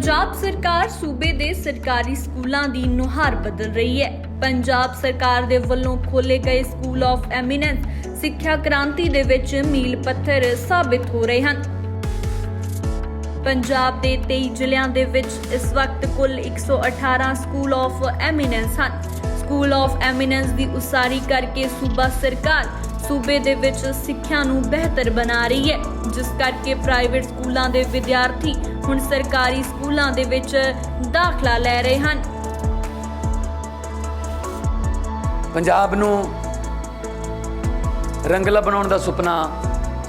ਪੰਜਾਬ ਸਰਕਾਰ ਸੂਬੇ ਦੇ ਸਰਕਾਰੀ ਸਕੂਲਾਂ ਦੀ ਨੁਹਾਰ ਬਦਲ ਰਹੀ ਹੈ। ਪੰਜਾਬ ਸਰਕਾਰ ਦੇ ਵੱਲੋਂ ਖੋਲੇ ਗਏ ਸਕੂਲ ਆਫ ਐਮੀਨੈਂਸ ਸਿੱਖਿਆ ਕ੍ਰਾਂਤੀ ਦੇ ਵਿੱਚ ਮੀਲ ਪੱਥਰ ਸਾਬਿਤ ਹੋ ਰਹੇ ਹਨ। ਪੰਜਾਬ ਦੇ 23 ਜ਼ਿਲ੍ਹਿਆਂ ਦੇ ਵਿੱਚ ਇਸ ਵਕਤ ਕੁੱਲ 118 ਸਕੂਲ ਆਫ ਐਮੀਨੈਂਸ ਹਨ। ਸਕੂਲ ਆਫ ਐਮੀਨੈਂਸ ਦੀ ਉਸਾਰੀ ਕਰਕੇ ਸੂਬਾ ਸਰਕਾਰ ਸੂਬੇ ਦੇ ਵਿੱਚ ਸਿੱਖਿਆ ਨੂੰ ਬਿਹਤਰ ਬਣਾ ਰਹੀ ਹੈ, ਜਿਸ ਕਰਕੇ ਪ੍ਰਾਈਵੇਟ ਸਕੂਲਾਂ ਦੇ ਵਿਦਿਆਰਥੀ ਹੁਣ ਸਰਕਾਰੀ ਸਕੂਲਾਂ ਦੇ ਵਿੱਚ ਦਾਖਲਾ ਲੈ ਰਹੇ ਹਨ। ਪੰਜਾਬ ਨੂੰ ਰੰਗਲਾ ਬਣਾਉਣ ਦਾ ਸੁਪਨਾ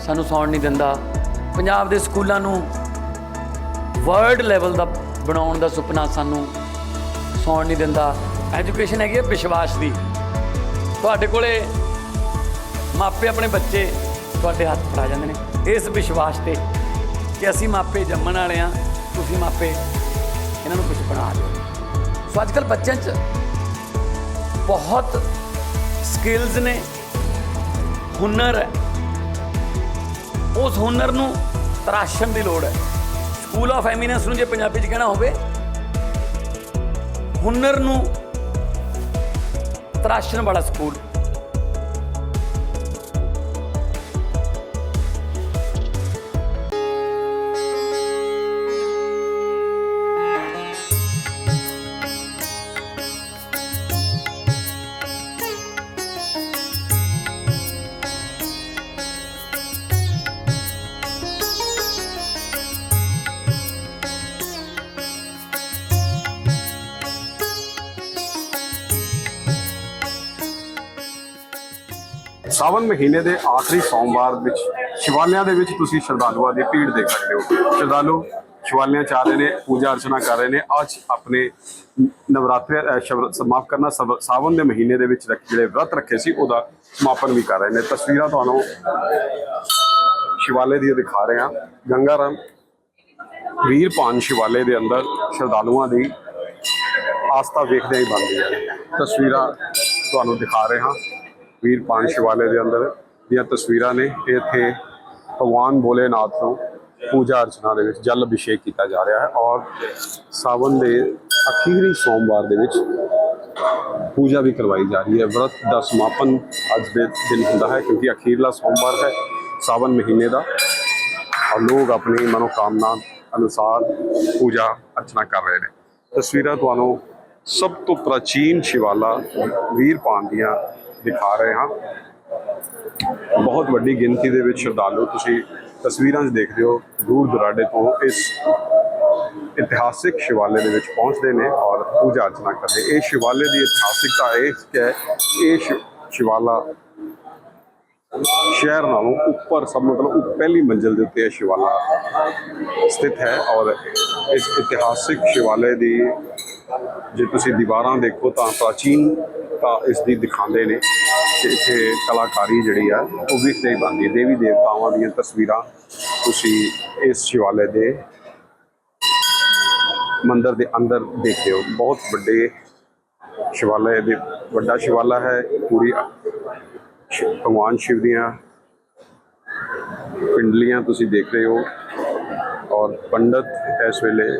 ਸਾਨੂੰ ਸੌਣ ਨਹੀਂ ਦਿੰਦਾ। ਪੰਜਾਬ ਦੇ ਸਕੂਲਾਂ ਨੂੰ ਵਰਲਡ ਲੈਵਲ ਦਾ ਬਣਾਉਣ ਦਾ ਸੁਪਨਾ ਸਾਨੂੰ ਸੌਣ ਨਹੀਂ ਦਿੰਦਾ। ਐਜੂਕੇਸ਼ਨ ਹੈਗੀ ਹੈ ਵਿਸ਼ਵਾਸ ਦੀ। ਤੁਹਾਡੇ ਕੋਲੇ ਮਾਪੇ ਆਪਣੇ ਬੱਚੇ ਤੁਹਾਡੇ ਹੱਥ ਫੜਾ ਜਾਂਦੇ ਨੇ। ਇਸ ਵਿਸ਼ਵਾਸ ਤੇ ਕਿ ਅਸੀਂ ਮਾਪੇ ਜੰਮਣ ਵਾਲੇ ਆ ਤੁਸੀਂ ਮਾਪੇ ਇਹਨਾਂ ਨੂੰ ਕੁਝ ਬਣਾ ਦਿਓ। ਸੋ ਅੱਜ ਕੱਲ੍ਹ ਬੱਚਿਆਂ 'ਚ ਬਹੁਤ ਸਕਿੱਲਸ ਨੇ, ਹੁਨਰ ਹੈ। ਉਸ ਹੁਨਰ ਨੂੰ ਤਰਾਸ਼ਣ ਦੀ ਲੋੜ ਹੈ। ਸਕੂਲ ਆਫ ਐਮੀਨੈਂਸ ਨੂੰ ਜੇ ਪੰਜਾਬੀ 'ਚ ਕਹਿਣਾ ਹੋਵੇ, ਹੁਨਰ ਨੂੰ ਤਰਾਸ਼ਣ ਵਾਲਾ ਸਕੂਲ ਸਾਵਨ ਮਹੀਨੇ ਦੇ ਆਖਰੀ ਸੋਮਵਾਰ ਵਿੱਚ ਸ਼ਿਵਾਲਿਆਂ ਦੇ ਵਿੱਚ ਤੁਸੀਂ ਸ਼ਰਧਾਲੂਆਂ ਦੀ ਭੀੜ ਦੇਖ ਸਕਦੇ ਹੋ। ਸ਼ਰਧਾਲੂ ਸ਼ਿਵਾਲਿਆਂ ਚ ਆ ਰਹੇ ਨੇ, ਪੂਜਾ ਅਰਚਨਾ ਕਰ ਰਹੇ ਨੇ। ਅੱਜ ਆਪਣੇ ਨਵਰਾਤਰੇ ਸਮਾਪਤ ਕਰਨਾ ਸਵ- ਸਾਵਨ ਦੇ ਮਹੀਨੇ ਦੇ ਵਿੱਚ ਰੱਖ- ਜਿਹੜੇ ਵਰਤ ਰੱਖੇ ਸੀ, ਉਹਦਾ ਸਮਾਪਨ ਵੀ ਕਰ ਰਹੇ ਨੇ। ਤਸਵੀਰਾਂ ਤੁਹਾਨੂੰ ਸ਼ਿਵਾਲੇ ਦੀ ਦਿਖਾ ਰਹੇ ਹਾਂ। ਗੰਗਾ ਵੀਰ ਵੀਰਪਾਨ ਸ਼ਿਵਾਲੇ ਦੇ ਅੰਦਰ ਸ਼ਰਧਾਲੂਆਂ ਦੀ ਆਸਥਾ ਵੇਖਦੇ ਹੀ ਬਣਦੀ ਹੈ। ਤਸਵੀਰਾਂ ਤੁਹਾਨੂੰ ਦਿਖਾ ਰਹੇ ਹਾਂ। ਵੀਰਪਾਨ ਸ਼ਿਵਾਲੇ ਦੇ ਅੰਦਰ ਦੀਆਂ ਤਸਵੀਰਾਂ ਨੇ। ਇੱਥੇ ਭਗਵਾਨ ਭੋਲੇਨਾਥ ਨੂੰ ਪੂਜਾ ਅਰਚਨਾ ਦੇ ਵਿੱਚ ਜਲ ਅਭਿਸ਼ੇਕ ਕੀਤਾ ਜਾ ਰਿਹਾ ਹੈ ਔਰ ਸਾਵਨ ਦੇ ਅਖੀਰੀ ਸੋਮਵਾਰ ਦੇ ਵਿੱਚ ਪੂਜਾ ਵੀ ਕਰਵਾਈ ਜਾ ਰਹੀ ਹੈ। ਵਰਤ ਦਾ ਸਮਾਪਨ ਅੱਜ ਦੇ ਦਿਨ ਹੁੰਦਾ ਹੈ ਕਿਉਂਕਿ ਅਖੀਰਲਾ ਸੋਮਵਾਰ ਹੈ ਸਾਵਨ ਮਹੀਨੇ ਦਾ ਔਰ ਲੋਕ ਆਪਣੀ ਮਨੋਕਾਮਨਾ ਅਨੁਸਾਰ ਪੂਜਾ ਅਰਚਨਾ ਕਰ ਰਹੇ ਨੇ। ਤਸਵੀਰਾਂ ਤੁਹਾਨੂੰ ਸਭ ਤੋਂ ਪ੍ਰਾਚੀਨ ਸ਼ਿਵਾਲਾ ਵੀਰਪਾਨ ਦੀਆਂ ਦਿਖਾ ਰਹੇ ਹਾਂ। ਬਹੁਤ ਵੱਡੀ ਗਿਣਤੀ ਦੇ ਵਿੱਚ ਸ਼ਰਧਾਲੂ ਤੁਸੀਂ ਤਸਵੀਰਾਂ 'ਚ ਦੇਖਦੇ ਹੋ, ਦੂਰ ਦੁਰਾਡੇ ਤੋਂ ਇਸ ਇਤਿਹਾਸਿਕ ਸ਼ਿਵਾਲੇ ਦੇ ਵਿੱਚ ਪਹੁੰਚਦੇ ਨੇ ਔਰ ਪੂਜਾ ਅਰਚਨਾ ਕਰਦੇ ਇਹ ਸ਼ਿਵਾਲੇ ਦੀ ਇਤਿਹਾਸਿਕਤਾ ਇਹ ਹੈ ਇਹ ਸ਼ਿ- ਸ਼ਿਵਾਲਾ ਸ਼ਹਿਰ ਨਾਲੋਂ ਉੱਪਰ ਸਭ ਮਤਲਬ ਪਹਿਲੀ ਮੰਜ਼ਿਲ ਦੇ ਉੱਤੇ ਇਹ ਸ਼ਿਵਾਲਾ ਸਥਿਤ ਹੈ ਔਰ ਇਸ ਇਤਿਹਾਸਿਕ ਸ਼ਿਵਾਲੇ ਦੀ ਜੇ ਤੁਸੀਂ ਦੀਵਾਰਾਂ ਦੇਖੋ ਤਾਂ ਪ੍ਰਾਚੀਨ ਤਾਂ ਇਸ ਦੀ ਦਿਖਾਉਂਦੇ ਨੇ ਕਿ ਇੱਥੇ ਕਲਾਕਾਰੀ ਜਿਹੜੀ ਆ, ਉਹ ਵੀ ਸਹੀ ਬਣਦੀ ਦੇਵੀ ਦੇਵਤਾਵਾਂ ਦੀਆਂ ਤਸਵੀਰਾਂ ਤੁਸੀਂ ਇਸ ਸ਼ਿਵਾਲੇ ਦੇ ਮੰਦਰ ਦੇ ਅੰਦਰ ਦੇਖਦੇ ਹੋ। ਬਹੁਤ ਵੱਡੇ ਸ਼ਿਵਾਲੇ ਦੇ, ਵੱਡਾ ਸ਼ਿਵਾਲਾ ਹੈ। ਪੂਰੀ ਸ਼ਿ- ਭਗਵਾਨ ਸ਼ਿਵ ਦੀਆਂ ਪਿੰਡਲੀਆਂ ਤੁਸੀਂ ਦੇਖ ਰਹੇ ਹੋ ਔਰ ਪੰਡਤ ਇਸ ਵੇਲੇ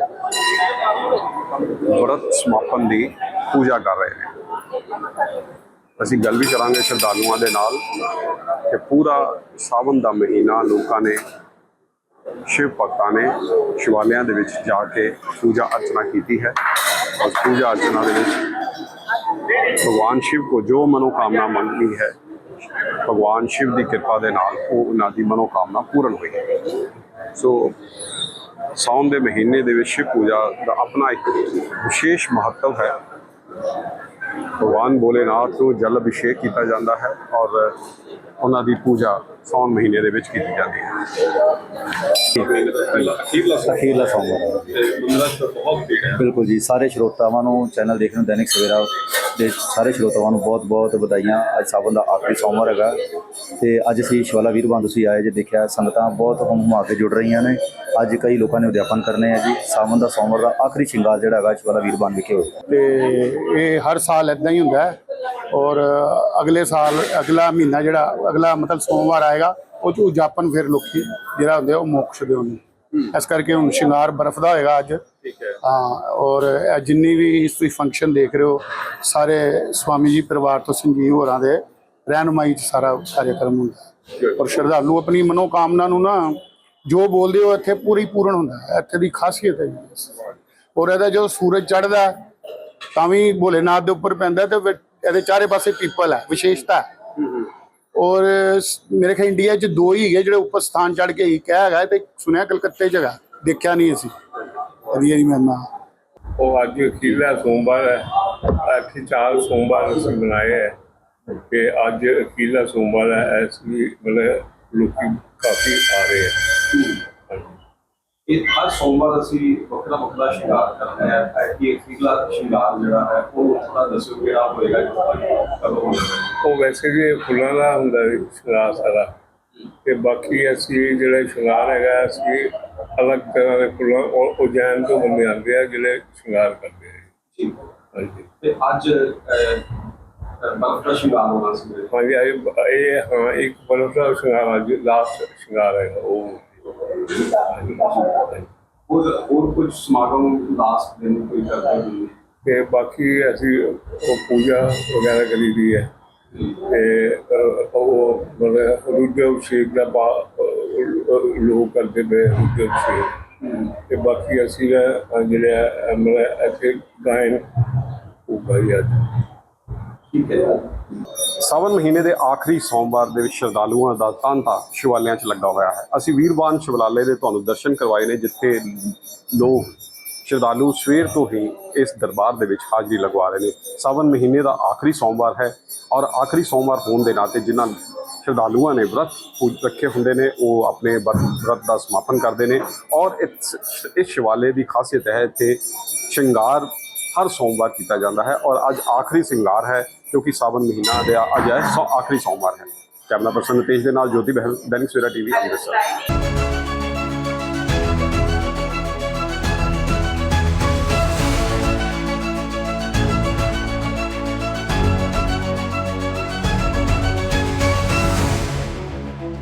ਵਰਤ ਸਮਾਪਨ ਦੀ ਪੂਜਾ ਕਰ ਰਹੇ ਨੇ। ਅਸੀਂ ਗੱਲ ਵੀ ਕਰਾਂਗੇ ਸ਼ਰਧਾਲੂਆਂ ਦੇ ਨਾਲ ਕਿ ਪੂਰਾ ਸਾਵਨ ਦਾ ਮਹੀਨਾ ਲੋਕਾਂ ਨੇ, ਸ਼ਿਵ ਭਗਤਾਂ ਨੇ ਸ਼ਿਵਾਲਿਆਂ ਦੇ ਵਿੱਚ ਜਾ ਕੇ ਪੂਜਾ ਅਰਚਨਾ ਕੀਤੀ ਹੈ। ਔਰ ਪੂਜਾ ਅਰਚਨਾ ਦੇ ਵਿੱਚ ਭਗਵਾਨ ਸ਼ਿਵ ਕੋ ਜੋ ਮਨੋਕਾਮਨਾ ਮੰਗੀ ਹੈ, ਭਗਵਾਨ ਸ਼ਿਵ ਦੀ ਕਿਰਪਾ ਦੇ ਨਾਲ ਉਹ ਉਹਨਾਂ ਦੀ ਮਨੋਕਾਮਨਾ ਪੂਰਨ ਹੋਈ ਸੋ ਸਾਉਣ ਦੇ ਮਹੀਨੇ ਦੇ ਵਿੱਚ ਸ਼ਿਵ ਪੂਜਾ ਦਾ ਆਪਣਾ ਇੱਕ ਵਿਸ਼ੇਸ਼ ਮਹੱਤਵ ਹੈ। ਭਗਵਾਨ ਭੋਲੇਨਾਥ ਨੂੰ ਜਲ ਅਭਿਸ਼ੇਕ ਕੀਤਾ ਜਾਂਦਾ ਹੈ ਔਰ ਉਹਨਾਂ ਦੀ ਪੂਜਾ ਸਾਉਣ ਮਹੀਨੇ ਦੇ ਵਿੱਚ ਕੀਤੀ ਜਾਂਦੀ ਹੈ। ਅਖੀਰਲਾ ਸੋਮਵਾਰ। ਬਿਲਕੁਲ ਜੀ ਸਾਰੇ ਸ਼ਰੋਤਾਵਾਂ ਨੂੰ ਚੈਨਲ ਦੇਖਣ ਨੂੰ ਦੈਨਿਕ ਸਵੇਰਾ ਦੇ ਸਾਰੇ ਸ਼ਰੋਤਾਵਾਂ ਨੂੰ ਬਹੁਤ-ਬਹੁਤ ਵਧਾਈਆਂ। ਅੱਜ ਸਾਵਨ ਦਾ ਆਖਰੀ ਸੋਮਵਾਰ ਹੈਗਾ। ਤੇ ਅੱਜ ਅਸੀਂ ਸ਼ਿਵਾਲਾ ਵੀਰਵਾਨ ਤੁਸੀਂ ਆਏ ਜੇ ਦੇਖਿਆ ਸੰਗਤਾਂ ਬਹੁਤ ਹੁਮ ਹੁਮਾ ਕੇ ਜੁੜ ਰਹੀਆਂ ਨੇ। ਅੱਜ ਕਈ ਲੋਕਾਂ ਨੇ ਉਦਿਆਪਨ ਕਰਨੇ ਆ ਜੀ। ਸਾਵਨ ਦਾ ਸੋਮਵਾਰ ਦਾ ਆਖਰੀ ਸ਼ਿੰਗਾਰ ਜਿਹੜਾ ਹੈਗਾ ਸ਼ਿਵਾਲਾ ਵੀਰਵਾਨ ਵਿਖੇ ਹੋਇਆ। ਤੇ ਇਹ ਹਰ ਸਾਲ ਇਦਾਂ ਹੀ ਹੁੰਦਾ ਹੈ। ਔਰ ਅਗਲੇ ਸਾਲ ਅਗਲਾ ਮਹੀਨਾ ਜਿਹੜਾ ਅਗਲਾ ਮਤਲਬ ਸੋਮਵਾਰ ਆਏਗਾ ਉਹ ਚ ਉਜਾਪਨ ਫਿਰ ਲੋਕੀ ਜਿਹੜਾ ਹੁੰਦੇ ਉਹ ਮੋਕਸ਼ ਦੇ ਹੁੰਦੇ ਇਸ ਕਰਕੇ ਹੁਣ ਸ਼ਿੰਗਾਰ ਬਰਫ਼ ਦਾ ਹੋਏਗਾ ਅੱਜ। ਠੀਕ ਹੈ। ਹਾਂ ਔਰ ਇਹ ਜਿੰਨੀ ਵੀ ਤੁਸੀਂ ਫੰਕਸ਼ਨ ਦੇਖ ਰਹੇ ਹੋ ਸਾਰੇ ਸਵਾਮੀ ਜੀ ਪਰਿਵਾਰ ਤੋਂ ਸੰਜੀਵ ਹੋਰਾਂ ਦੇ ਰਹਿਨੁਮਾਈ ਚ ਸਾਰਾ ਕਾਰਜਕ੍ਰਮ ਹੁੰਦਾ ਹੈ। ਔਰ ਸ਼ਰਧਾਲੂ ਆਪਣੀ ਮਨੋਕਾਮਨਾ ਨੂੰ ਨਾ ਜੋ ਬੋਲਦੇ ਹੋ ਇੱਥੇ ਪੂਰੀ ਪੂਰਨ ਹੁੰਦਾ ਹੈ। ਇੱਥੇ ਦੀ ਖਾਸੀਅਤ ਹੈ ਜੀ। ਔਰ ਇਹਦਾ ਜਦੋਂ ਸੂਰਜ ਚੜ੍ਹਦਾ ਹੈ, ਤਾਂ ਵੀ ਭੋਲੇਨਾਥ ਦੇ ਉੱਪਰ ਪੈਂਦਾ ਤੇ ਫਿਰ ਇਹਦੇ ਚਾਰੇ ਪਾਸੇ ਪੀਪਲ ਹੈ ਵਿਸ਼ੇਸ਼ਤਾ ਹੈ। ਔਰ ਸ- ਮੇਰੇ ਖਿਆਲ ਇੰਡੀਆ 'ਚ ਦੋ ਹੀ ਹੈਗੇ ਜਿਹੜੇ ਉੱਪਰ ਸਥਾਨ ਚੜ੍ਹ ਕੇ ਇੱਕ ਹੈਗਾ ਤੇ ਸੁਣਿਆ ਕਲਕੱਤੇ 'ਚ ਹੈਗਾ ਦੇਖਿਆ ਨਹੀਂ ਅਸੀਂ। ਵਧੀਆ ਜੀ ਮੈਂ ਨਾ। ਉਹ ਅੱਜ ਅਖੀਰਲਾ ਸੋਮਵਾਰ ਹੈ। ਅੱਠ ਚਾਰ ਸੋਮਵਾਰ ਅਸੀਂ ਬਣਾਏ ਹੈ। ਕਿ ਅੱਜ ਅਖੀਰਲਾ ਸੋਮਵਾਰ ਹੈ। ਇਸ ਲਈ ਮਤਲਬ ਲੋਕੀ ਕਾਫੀ ਆ ਰਹੇ ਹੈ। ਇਹ ਹਰ ਸੋਮਵਾਰ ਅਸੀਂ ਵੱਖਰਾ ਵੱਖਰਾ ਸ਼ਿੰਗਾਰ ਕਰਦੇ ਹਾਂ। ਤਾਂ ਕਿ ਅਖੀਰਲਾ ਸ਼ਿੰਗਾਰ ਜਿਹੜਾ ਹੈ ਉਹ ਥੋੜਾ ਦੱਸੋ ਕਿਹੜਾ ਹੋਏਗਾ ਕਦੋਂ ਹੋਏਗਾ ਉਹ ਵੈਸੇ ਵੀ ਫੁੱਲਾਂ ਦਾ ਹੁੰਦਾ ਹੈ ਸ਼ਿੰਗਾਰ ਸਾਰਾ। ਤੇ ਬਾਕੀ ਅਸੀਂ ਜਿਹੜੇ ਸ਼ਿੰਗਾਰ ਹੈਗਾ ਅਸੀਂ ਅਲੱਗ ਤਰ੍ਹਾਂ ਦੇ ਫੁੱਲਾਂ ਉਹ ਉਜੈਨ ਤੋਂ ਬੰਦੇ ਆਉਂਦੇ ਆ ਜਿਹੜੇ ਸ਼ਿੰਗਾਰ ਕਰਦੇ ਆ ਠੀਕ ਹਾਂਜੀ। ਤੇ ਅੱਜ ਬਰਫ਼ ਦਾ ਸ਼ਿੰਗਾਰ ਹੋਣਾ ਸੀ। ਹਾਂਜੀ ਇਹ ਇਹ ਹਾਂ ਇੱਕ ਦਾ ਸ਼ਿੰਗਾਰ ਅੱਜ ਲਾਸਟ ਸ਼ਿੰਗਾਰ ਹੈ ਉਹ। ਹੋਰ ਹੋਰ ਕੁਝ ਸਮਾਗਮ ਲਾਸਟ ਦਿਨ ਕੋਈ ਕਰਦੇ ਹੋ ਤੇ ਬਾਕੀ ਅਸੀਂ ਉਹ ਪੂਜਾ ਵਗੈਰਾ ਕਰੀ ਦੀ ਹੈ। ਤੇ ਉਹ ਮਤਲਬ ਰੁद्र ਅਭਿਸ਼ੇਕ ਦਾ ਲੋਕ ਕਰਦੇ ਪਏ ਰੁद्र ਅਭਿਸ਼ੇਕ ਤੇ ਬਾਕੀ ਅਸੀਂ ਜਿਹੜੇ ਮਤਲਬ ਇੱਥੇ ਗਾਇਨ ਅੱਜ ਠੀਕ ਹੈ। ਸਾਵਨ ਮਹੀਨੇ ਦੇ ਆਖਰੀ ਸੋਮਵਾਰ ਦੇ ਵਿੱਚ ਸ਼ਰਧਾਲੂਆਂ ਦਾ ਤਾਂਤਾ ਸ਼ਿਵਾਲਿਆਂ 'ਚ ਲੱਗਾ ਹੋਇਆ ਹੈ। ਅਸੀਂ ਵੀਰਵਾਨ ਸ਼ਿਵਾਲੇ ਦੇ ਤੁਹਾਨੂੰ ਦਰਸ਼ਨ ਕਰਵਾਏ ਨੇ ਜਿੱਥੇ ਲੋਕ ਸ਼ਰਧਾਲੂ ਸਵੇਰ ਤੋਂ ਹੀ ਇਸ ਦਰਬਾਰ ਦੇ ਵਿੱਚ ਹਾਜ਼ਰੀ ਲਗਵਾ ਰਹੇ ਨੇ। ਸਾਵਨ ਮਹੀਨੇ ਦਾ ਆਖਰੀ ਸੋਮਵਾਰ ਹੈ ਔਰ ਆਖਰੀ ਸੋਮਵਾਰ ਹੋਣ ਦੇ ਨਾਤੇ ਜਿਨ੍ਹਾਂ ਸ਼ਰਧਾਲੂਆਂ ਨੇ ਵਰਤ ਪੂਜ ਰੱਖੇ ਹੁੰਦੇ ਨੇ, ਉਹ ਆਪਣੇ ਵਰਤ ਵਰਤ ਦਾ ਸਮਾਪਨ ਕਰਦੇ ਨੇ ਔਰ ਇਸ ਸ਼ਿਵਾਲੇ ਦੀ ਖਾਸੀਅਤ ਹੈ, ਇੱਥੇ ਸ਼ਿੰਗਾਰ ਹਰ ਸੋਮਵਾਰ ਕੀਤਾ ਜਾਂਦਾ ਹੈ ਔਰ ਅੱਜ ਆਖਰੀ ਸਿੰਗਾਰ ਹੈ ਕਿਉਂਕਿ ਸਾਵਨ ਮਹੀਨਾ ਦਾ ਅੱਜ ਹੈ ਆਖਰੀ ਸੋਮਵਾਰ ਹੈ। ਕੈਮਰਾ ਪਰਸਨ ਨਿਤੇਸ਼ ਦੇ ਨਾਲ ਜੋਤੀ ਬਹਿਲ, ਦੈਨਿਕ ਸਵੇਰਾ ਟੀਵੀ ਅੰਮ੍ਰਿਤਸਰ।